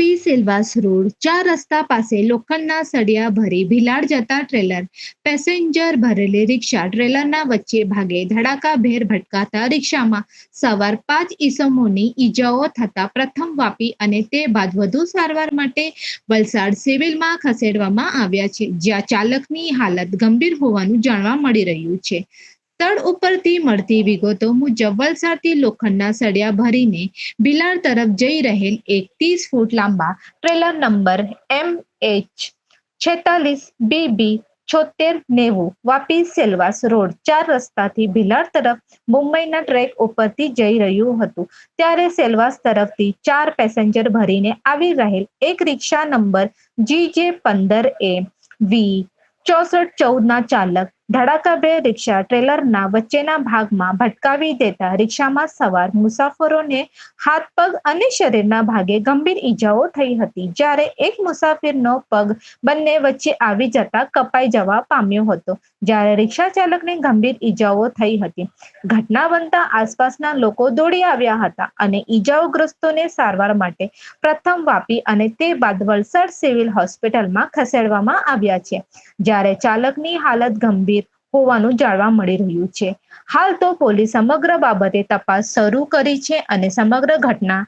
Vapi Silvassa road, ચાર રસ્તા પાસે લોખંડના સળિયા ભરી ભીલાડ જતા ટ્રેલર, પેસેન્જર ભરેલી રિક્ષા, ટ્રેલરના વચ્ચે ભાગે ધડાકાભેર ભટકાતા રિક્ષામાં સવાર પાંચ ઈસમોની ઈજાઓ થતા પ્રથમ વાપી અને તે બાદ વધુ સારવાર માટે વલસાડ સિવિલમાં ખસેડવામાં આવ્યા છે, જ્યાં ચાલકની હાલત ગંભીર હોવાનું જાણવા મળી રહ્યું છે. સ્થળ ઉપરથી મળતી વિગતો મુજબ વલસાડથી લોખંડના સળિયા ભરીને બિલાડ તરફ જઈ રહેલ એક ત્રીસ ફૂટ લાંબા ટ્રેલર નંબર એમ એચ છેતાલીસ બીબી છોતેર નેવું વાપી સેલવાસ રોડ ચાર રસ્તાથી ભિલાડ તરફ મુંબઈના ટ્રેક ઉપરથી જઈ રહ્યું હતું. ત્યારે સેલવાસ તરફથી ચાર પેસેન્જર ભરીને આવી રહેલ એક રિક્ષા નંબર જી જે પંદર એ વી ચોસઠ ચૌદના ચાલક ધડાકાભેર રિક્ષા ટ્રેલરના વચ્ચેના ભાગમાં ભટકાવી દેતા રિક્ષામાં સવાર મુસાફરોને હાથ પગ અને શરીરના ભાગે ગંભીર ઈજાઓ થઈ હતી. જ્યારે એક મુસાફિરનો પગ બંને વચ્ચે આવી જતા કપાઈ જવા પામ્યો હતો, જ્યારે રિક્ષા ચાલકને ગંભીર ઈજાઓ થઈ હતી. ઘટના બનતા આસપાસના લોકો દોડી આવ્યા હતા અને ઈજાઓગ્રસ્તોને સારવાર માટે પ્રથમ વાપી અને તે બાદ વલસાડ સિવિલ હોસ્પિટલમાં ખસેડવામાં આવ્યા છે. જ્યારે ચાલકની હાલત ગંભીર હોવાનું જાણવા મળી રહ્યું છે. હાલ તો પોલીસ સમગ્ર બાબતે તપાસ શરૂ કરી છે અને સમગ્ર ઘટના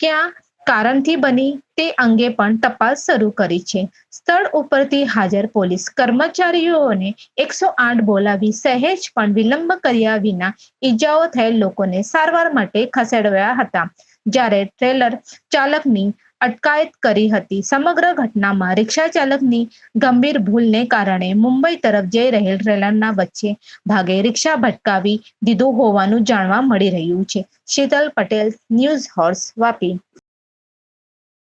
ક્યાં કારણથી બની તે અંગે પણ તપાસ શરૂ કરી છે. સ્થળ ઉપરથી હાજર પોલીસ કર્મચારીઓને એકસો આઠ બોલાવી સહેજ પણ વિલંબ કર્યા વિના ઈજાઓ થયેલ લોકોને સારવાર માટે ખસેડવાયા હતા. જ્યારે ટ્રેલર ચાલકની અટકાયત કરી હતી. સમગ્ર ઘટનામાં રિક્ષા ચાલકની ગંભીર ભૂલને કારણે મુંબઈ તરફ જઈ રહેલ ટ્રેલરના વચ્ચે ભાગે રિક્ષા ભટકાવી દીધું હોવાનું જાણવા મળી રહ્યું છે. Sheetal Patel, news horse, Vapi.